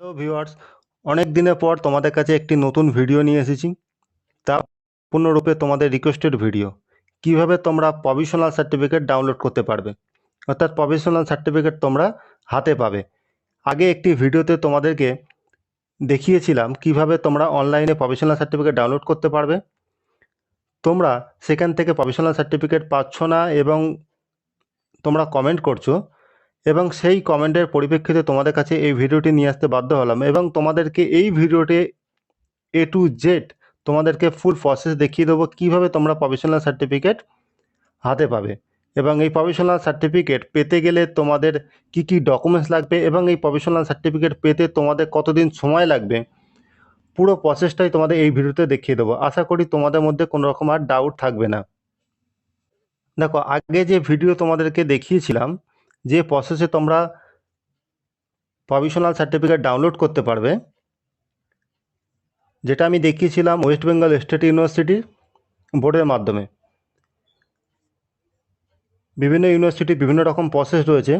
Hello viewers অনেক দিনের পর তোমাদের কাছে একটি নতুন ভিডিও নিয়ে এসেছি। তা পূর্ণরূপে তোমাদের রিকোয়েস্টেড ভিডিও কীভাবে তোমরা প্রভিশনাল সার্টিফিকেট ডাউনলোড করতে পারবে? অর্থাৎ প্রভিশনাল সার্টিফিকেট তোমরা হাতে পাবে। আগে একটি ভিডিওতে তোমাদেরকে দেখিয়েছিলাম কীভাবে তোমরা অনলাইনে প্রভিশনাল সার্টিফিকেট ডাউনলোড করতে পারবে। তোমরা সেখান থেকে প্রভিশনাল সার্টিফিকেট পাচ্ছ না এবং তোমরা কমেন্ট করছ। এবং সেই কমেন্টের পরিপ্রেক্ষিতে তোমাদের কাছে এই ভিডিওটি নিয়ে আসতে বাধ্য হলাম এবং তোমাদেরকে এই ভিডিওতে এ টু জেড তোমাদেরকে ফুল প্রসেস দেখিয়ে দেবো কীভাবে তোমরা প্রফেশনাল সার্টিফিকেট হাতে পাবে। এবং এই প্রফেশনাল সার্টিফিকেট পেতে গেলে তোমাদের কি কি ডকুমেন্টস লাগবে এবং এই প্রফেশনাল সার্টিফিকেট পেতে তোমাদের কতদিন সময় লাগবে, পুরো প্রসেসটাই তোমাদের এই ভিডিওতে দেখিয়ে দেবো। আশা করি তোমাদের মধ্যে কোনো রকম আর ডাউট থাকবে না। দেখো, আগে যে ভিডিও তোমাদেরকে দেখিয়েছিলাম যে প্রসেসে তোমরা প্রভিশনাল সার্টিফিকেট ডাউনলোড করতে পারবে, যেটা আমি দেখিয়েছিলাম ওয়েস্ট বেঙ্গল স্টেট ইউনিভার্সিটির বোর্ডের মাধ্যমে। বিভিন্ন ইউনিভার্সিটি বিভিন্ন রকম প্রসেস রয়েছে,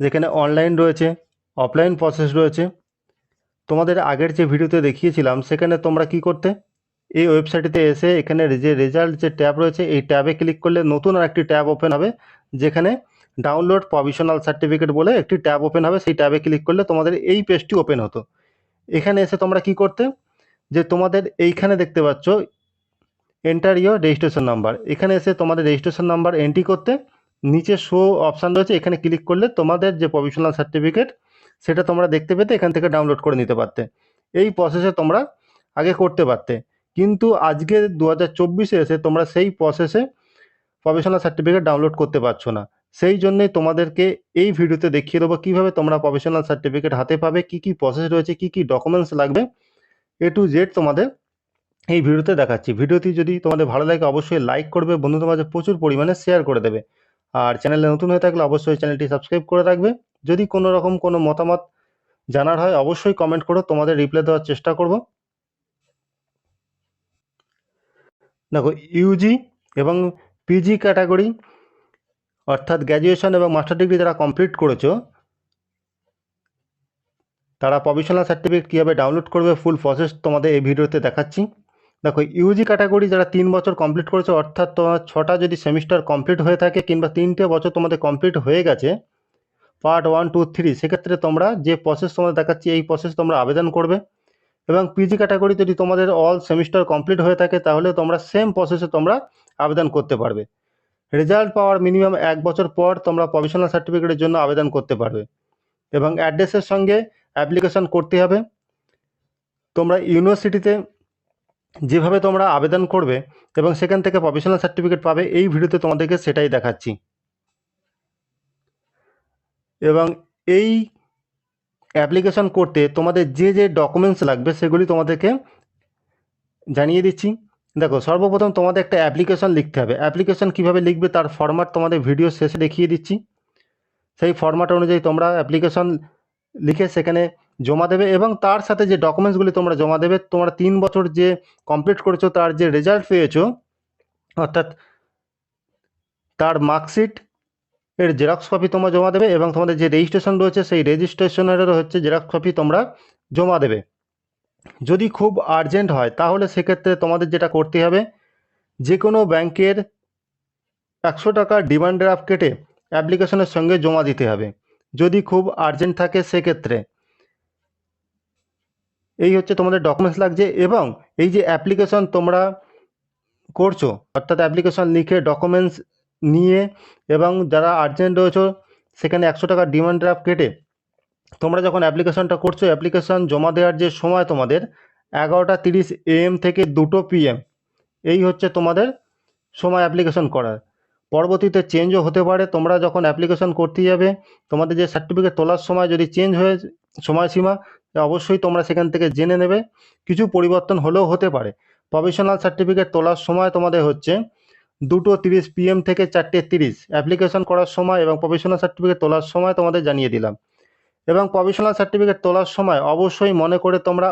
যেখানে অনলাইন রয়েছে অফলাইন প্রসেস রয়েছে। তোমাদের আগের যে ভিডিওতে দেখিয়েছিলাম, সেখানে তোমরা কি করতে, এই ওয়েবসাইটটিতে এসে এখানে যে রেজাল্ট যে ট্যাব রয়েছে, এই ট্যাবে ক্লিক করলে নতুন আর একটি ট্যাব ওপেন হবে, যেখানে ডাউনলোড প্রভিশনাল সার্টিফিকেট বলে একটি ট্যাব ওপেন হবে। সেই ট্যাবে ক্লিক করলে তোমাদের এই পেজটি ওপেন হতো। এখানে এসে তোমরা কি করতে? যে তোমাদের এইখানে দেখতে পাচ্ছ এন্টার ইয়োর রেজিস্ট্রেশন নাম্বার এখানে এসে তোমাদের রেজিস্ট্রেশন নাম্বার এন্ট্রি করতে নিচে শো অপশান রয়েছে। এখানে ক্লিক করলে তোমাদের যে প্রভিশনাল সার্টিফিকেট সেটা তোমরা দেখতে পেতে এখান থেকে ডাউনলোড করে নিতে পারতে। এই প্রসেসে তোমরা আগে করতে পারতে। কিন্তু আজকে দু হাজার চব্বিশে এসে তোমরা সেই প্রসেসে প্রফেশনাল সার্টিফিকেট ডাউনলোড করতে পারছ না। সেই জন্যই তোমাদেরকে এই ভিডিওতে দেখিয়ে দেবো কীভাবে তোমরা প্রফেশনাল সার্টিফিকেট হাতে পাবে, কি কি প্রসেস রয়েছে, কি কি ডকুমেন্টস লাগবে এ টু জেড তোমাদের এই ভিডিওতে দেখাচ্ছি। ভিডিওটি যদি তোমাদের ভালো লাগে অবশ্যই লাইক করবে, বন্ধুদের মাঝে প্রচুর পরিমাণে শেয়ার করে দেবে। আর চ্যানেলে নতুন হয়ে থাকলে অবশ্যই চ্যানেলটি সাবস্ক্রাইব করে রাখবে। যদি কোনো রকম কোনো মতামত জানার হয়, অবশ্যই কমেন্ট করো তোমাদের রিপ্লাই দেওয়ার চেষ্টা করব। দেখো ইউজি এবং পিজি ক্যাটাগরি অর্থাৎ গ্র্যাজুয়েশন এবং মাস্টার ডিগ্রি যারা কমপ্লিট করেছ, তারা প্রভিশনাল সার্টিফিকেট কীভাবে ডাউনলোড করবে ফুল প্রসেস তোমাদের এই ভিডিওতে দেখাচ্ছি। দেখো ইউজি ক্যাটাগরি যারা তিন বছর কমপ্লিট করেছ, অর্থাৎ তোমার ছটা যদি সেমিস্টার কমপ্লিট হয়ে থাকে কিংবা তিনটে বছর তোমাদের কমপ্লিট হয়ে গেছে পার্ট ওয়ান টু থ্রি সেক্ষেত্রে তোমরা যে প্রসেস তোমাদের দেখাচ্ছি, এই প্রসেস তোমরা আবেদন করবে। এবং পিজি ক্যাটাগরি যদি তোমাদের অল সেমিস্টার কমপ্লিট হয়ে থাকে, তাহলে তোমরা সেম প্রসেসে তোমরা আবেদন করতে পারবে। রেজাল্ট পাওয়ার মিনিমাম এক বছর পর তোমরা প্রভিশনাল সার্টিফিকেটের জন্য আবেদন করতে পারবে এবং অ্যাড্রেসের সঙ্গে অ্যাপ্লিকেশন করতে হবে। তোমরা ইউনিভার্সিটিতে যেভাবে তোমরা আবেদন করবে এবং সেখান থেকে প্রফেশনাল সার্টিফিকেট পাবে, এই ভিডিওতে তোমাদেরকে সেটাই দেখাচ্ছি। এবং এই অ্যাপ্লিকেশন করতে তোমাদের যে যে ডকুমেন্টস লাগবে সেগুলি তোমাদেরকে জানিয়ে দিচ্ছি। দেখো, সর্বপ্রথম তোমাদের একটা অ্যাপ্লিকেশন লিখতে হবে। অ্যাপ্লিকেশন কীভাবে লিখবে তার ফরম্যাট তোমাদের ভিডিও শেষে দেখিয়ে দিচ্ছি। সেই ফরম্যাট অনুযায়ী তোমরা অ্যাপ্লিকেশন লিখে সেখানে জমা দেবে এবং তার সাথে যে ডকুমেন্টসগুলি তোমরা জমা দেবে, তোমরা তিন বছর যে কমপ্লিট করেছ, তার যে রেজাল্ট পেয়েছ, অর্থাৎ তার মার্কশিট এর জেরক্স কপি তোমরা জমা দেবে এবং তোমাদের যে রেজিস্ট্রেশন রয়েছে, সেই রেজিস্ট্রেশনেরও হচ্ছে জেরক্স কপি তোমরা জমা দেবে। যদি খুব আর্জেন্ট হয়, তাহলে সেক্ষেত্রে তোমাদের যেটা করতে হবে যে কোনো ব্যাংকের একশো টাকার ডিমান্ড ড্রাফট কেটে অ্যাপ্লিকেশনের সঙ্গে জমা দিতে হবে। যদি খুব আর্জেন্ট থাকে, সেক্ষেত্রে এই হচ্ছে তোমাদের ডকুমেন্টস লাগছে এবং এই যে অ্যাপ্লিকেশন তোমরা করছ, অর্থাৎ অ্যাপ্লিকেশন লিখে ডকুমেন্টস নিয়ে এবং যারা আর্জেন্ট রয়েছে, সেখানে একশো টাকার ডিমান্ড ড্রাফট কেটে তোমরা যখন অ্যাপ্লিকেশনটা করছ, অ্যাপ্লিকেশন জমা দেওয়ার যে সময় তোমাদের, এগারোটা তিরিশ এএম থেকে দুটো পিএম। এই হচ্ছে তোমাদের সময় অ্যাপ্লিকেশন করার। পরবর্তীতে চেঞ্জও হতে পারে, তোমরা যখন অ্যাপ্লিকেশন করতে যাবে, তোমাদের যে সার্টিফিকেট তোলার সময় যদি চেঞ্জ হয়ে সময়সীমা অবশ্যই তোমরা সেখান থেকে জেনে নেবে। কিছু পরিবর্তন হলেও হতে পারে। প্রফেশনাল সার্টিফিকেট তোলার সময় তোমাদের হচ্ছে দুটো তিরিশ পিএম থেকে চারটে তিরিশ। অ্যাপ্লিকেশন করার সময় এবং প্রফেশনাল সার্টিফিকেট তোলার সময় তোমাদের জানিয়ে দিলাম। এবং প্রফেশনাল সার্টিফিকেট তোলার সময় অবশ্যই মনে করে তোমরা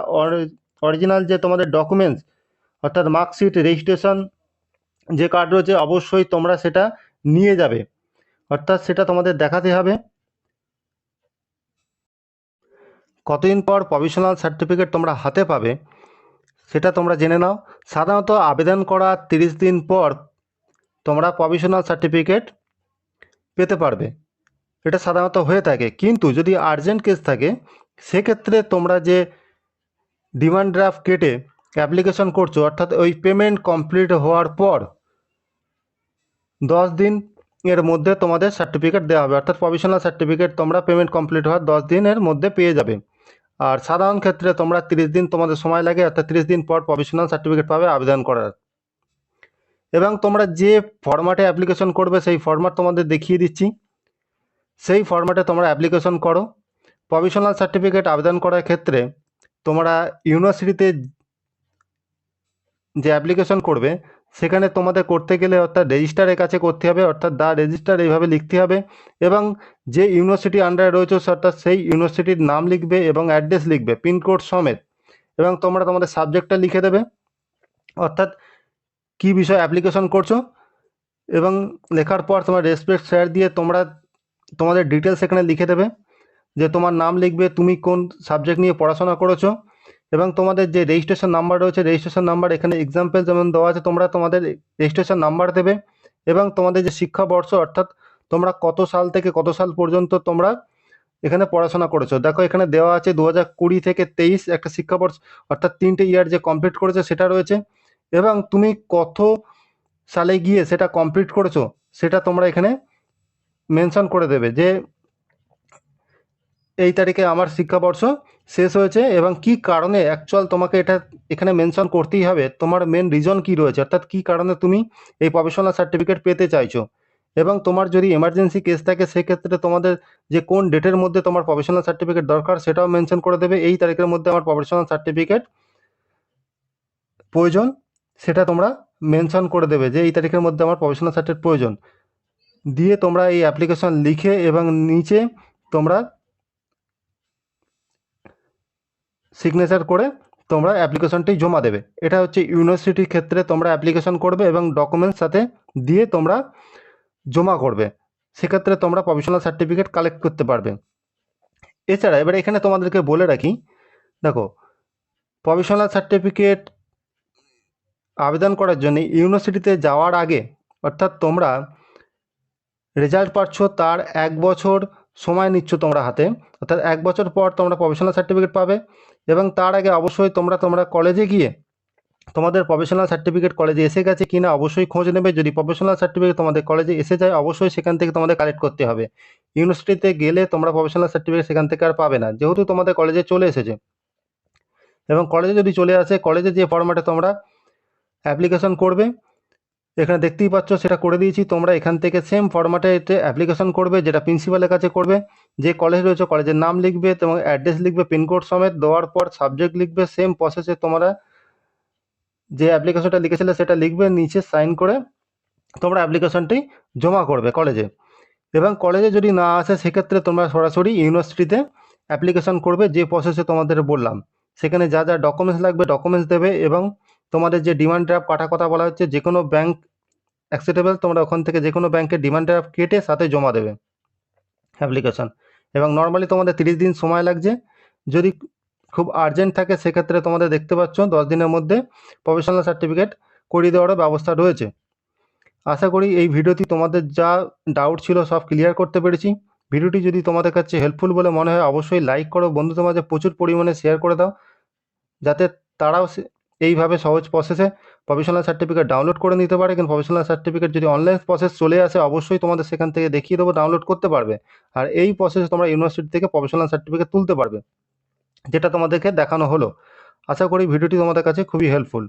অরিজিনাল যে তোমাদের ডকুমেন্টস অর্থাৎ মার্কশিট রেজিস্ট্রেশন যে কার্ড রয়েছে, অবশ্যই তোমরা সেটা নিয়ে যাবে। অর্থাৎ সেটা তোমাদের দেখাতে হবে। কতদিন পর প্রভিশনাল সার্টিফিকেট তোমরা হাতে পাবে, সেটা তোমরা জেনে নাও। সাধারণত আবেদন করার তিরিশ দিন পর তোমরা প্রভিশনাল সার্টিফিকেট পেতে পারবে। এটা সাধারণত হয়ে থাকে। কিন্তু যদি আর্জেন্ট কেস থাকে, সেক্ষেত্রে তোমরা যে ডিমান্ড ড্রাফট কেটে অ্যাপ্লিকেশন করছ, অর্থাৎ ওই পেমেন্ট কমপ্লিট হওয়ার পর দশ দিন এর মধ্যে তোমাদের সার্টিফিকেট দেওয়া হবে। অর্থাৎ প্রভিশনাল সার্টিফিকেট তোমরা পেমেন্ট কমপ্লিট হওয়ার দশ দিনের মধ্যে পেয়ে যাবে। আর সাধারণ ক্ষেত্রে তোমরা তিরিশ দিন তোমাদের সময় লাগে, অর্থাৎ তিরিশ দিন পর প্রভিশনাল সার্টিফিকেট পাবে আবেদন করার। এবং তোমরা যে ফরম্যাটে অ্যাপ্লিকেশন করবে, সেই ফরম্যাট তোমাদের দেখিয়ে দিচ্ছি। সেই ফরম্যাটে তোমরা অ্যাপ্লিকেশন করো। প্রভিশনাল সার্টিফিকেট আবেদন করার ক্ষেত্রে তোমরা ইউনিভার্সিটিতে যে অ্যাপ্লিকেশন করবে, সেখানে তোমাদের করতে গেলে অর্থাৎ রেজিস্টারের কাছে করতে হবে, অর্থাৎ দা রেজিস্টার এইভাবে লিখতে হবে এবং যে ইউনিভার্সিটি আন্ডারে রয়েছে অর্থাৎ সেই ইউনিভার্সিটির নাম লিখবে এবং অ্যাড্রেস লিখবে পিনকোড সমেত। এবং তোমরা তোমাদের সাবজেক্টটা লিখে দেবে, অর্থাৎ কী বিষয়ে অ্যাপ্লিকেশন করছ এবং লেখার পর তোমার রেসপেক্ট শেয়ার দিয়ে তোমরা তোমাদের ডিটেলস এখানে লিখে দেবে যে তোমার নাম লিখবে, তুমি কোন সাবজেক্ট নিয়ে পড়াশোনা করেছ এবং তোমাদের যে রেজিস্ট্রেশন নাম্বার রয়েছে রেজিস্ট্রেশন নাম্বার এখানে এক্সাম্পল যেমন দেওয়া আছে, তোমরা তোমাদের রেজিস্ট্রেশন নাম্বার দেবে এবং তোমাদের যে শিক্ষাবর্ষ, অর্থাৎ তোমরা কত সাল থেকে কত সাল পর্যন্ত তোমরা এখানে পড়াশোনা করেছ। দেখো, এখানে দেওয়া আছে দু কুড়ি থেকে তেইশ একটা শিক্ষাবর্ষ, অর্থাৎ তিনটে ইয়ার যে কমপ্লিট করেছে সেটা রয়েছে এবং তুমি কত সালে গিয়ে সেটা কমপ্লিট করেছ, সেটা তোমরা এখানে মেনশন করে দেবে যে এই তারিখে আমার শিক্ষাবর্ষ শেষ হয়েছে এবং কি কারণে অ্যাকচুয়াল তোমাকে এটা এখানে মেনশন করতেই হবে। তোমার মেন রিজন কি রয়েছে? অর্থাৎ কি কারণে তুমি এই প্রফেশনাল সার্টিফিকেট পেতে চাইছো? এবং তোমার যদি এমার্জেন্সি কেস থাকে, সেক্ষেত্রে তোমাদের যে কোন ডেটের মধ্যে তোমার প্রফেশনাল সার্টিফিকেট দরকার, সেটাও মেনশন করে দেবে। এই তারিখের মধ্যে আমার প্রফেশনাল সার্টিফিকেট প্রয়োজন, সেটা তোমরা মেনশন করে দেবে যে এই তারিখের মধ্যে আমার প্রফেশনাল সার্টিফিকেট প্রয়োজন। দিয়ে তোমরা এই অ্যাপ্লিকেশন লিখে এবং নিচে তোমরা সিগনেচার করে তোমরা অ্যাপ্লিকেশনটি জমা দেবে। এটা হচ্ছে ইউনিভার্সিটির ক্ষেত্রে তোমরা অ্যাপ্লিকেশন করবে এবং ডকুমেন্টস সাথে দিয়ে তোমরা জমা করবে। সেক্ষেত্রে তোমরা প্রফেশনাল সার্টিফিকেট কালেক্ট করতে পারবে। এছাড়া এবার এখানে তোমাদেরকে বলে রাখি, দেখো প্রফেশনাল সার্টিফিকেট আবেদন করার জন্য ইউনিভার্সিটিতে যাওয়ার আগে অর্থাৎ তোমরা রেজাল্ট পাচ্ছ তার এক বছর সময় নিচ্ছ তোমরা হাতে। অর্থাৎ এক বছর পর তোমরা প্রফেশনাল সার্টিফিকেট পাবে এবং তার আগে অবশ্যই তোমরা তোমরা কলেজে গিয়ে তোমাদের প্রফেশনাল সার্টিফিকেট কলেজে এসে গেছে কিনা অবশ্যই খোঁজ নেবে। যদি প্রফেশনাল সার্টিফিকেট তোমাদের কলেজে এসে যায়, অবশ্যই সেখান থেকে তোমাদের কালেক্ট করতে হবে। ইউনিভার্সিটিতে গেলে তোমরা প্রফেশনাল সার্টিফিকেট সেখান থেকে আর পাবে না। যেহেতু তোমাদের কলেজে চলে এসেছে। এবং কলেজে যদি চলে আসে কলেজে যে ফরম্যাটে তোমরা অ্যাপ্লিকেশন করবে এখানে দেখতেই পাচ্ছ, সেটা করে দিয়েছি। তোমরা এখান থেকে সেম ফরম্যাটে এতে অ্যাপ্লিকেশন করবে, যেটা প্রিন্সিপালের কাছে করবে। যে কলেজ রয়েছে কলেজের নাম লিখবে এবং অ্যাড্রেস লিখবে পিনকোড সমেত দেওয়ার পর সাবজেক্ট লিখবে সেম প্রসেসে তোমরা যে অ্যাপ্লিকেশনটা লিখেছিলে, সেটা লিখবে, নিচে সাইন করে তোমরা অ্যাপ্লিকেশনটি জমা করবে কলেজে এবং কলেজে যদি না আসে, সেক্ষেত্রে তোমরা সরাসরি ইউনিভার্সিটিতে অ্যাপ্লিকেশন করবে, যে প্রসেসে তোমাদের বললাম। সেখানে যা যা ডকুমেন্টস লাগবে ডকুমেন্টস দেবে এবং তোমাদের যে ডিমান্ড ড্রাফট কাটা কথা বলা হচ্ছে যে কোনো ব্যাংক অ্যাকসেপ্টেবল তোমরা ওখান থেকে যে কোনো ব্যাংকের ডিমান্ড ড্রাফট কেটে সাথে জমা দেবে অ্যাপ্লিকেশন এবং নর্মালি তোমাদের তিরিশ দিন সময় লাগছে। যদি খুব আর্জেন্ট থাকে, সেক্ষেত্রে তোমাদের দেখতে পাচ্ছ দশ দিনের মধ্যে প্রফেশনাল সার্টিফিকেট করিয়ে দেওয়ারও ব্যবস্থা রয়েছে। আশা করি এই ভিডিওটি তোমাদের যা ডাউট ছিল সব ক্লিয়ার করতে পেরেছি। ভিডিওটি যদি তোমাদের কাছে হেল্পফুল বলে মনে হয়, অবশ্যই লাইক করো। বন্ধুদের মাঝে প্রচুর পরিমাণে শেয়ার করে দাও। যাতে তারাও এইভাবে সহজ প্রসেসে প্রফেশনাল সার্টিফিকেট ডাউনলোড করে নিতে পারে। কিন্তু প্রফেশনাল সার্টিফিকেট যদি অনলাইন প্রসেস চলে আসে, অবশ্যই তোমাদের সেখান থেকে দেখিয়ে দেবো ডাউনলোড করতে পারবে। আর এই প্রসেসে তোমরা ইউনিভার্সিটি থেকে প্রফেশনাল সার্টিফিকেট তুলতে পারবে, যেটা তোমাদেরকে দেখানো হলো। আশা করি ভিডিওটি তোমাদের কাছে খুবই হেল্পফুল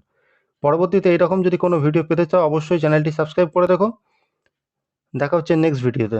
পরবর্তীতে এইরকম যদি কোনো ভিডিও পেতে চাও, অবশ্যই চ্যানেলটি সাবস্ক্রাইব করে দেখো দেখা হচ্ছে নেক্সট ভিডিওতে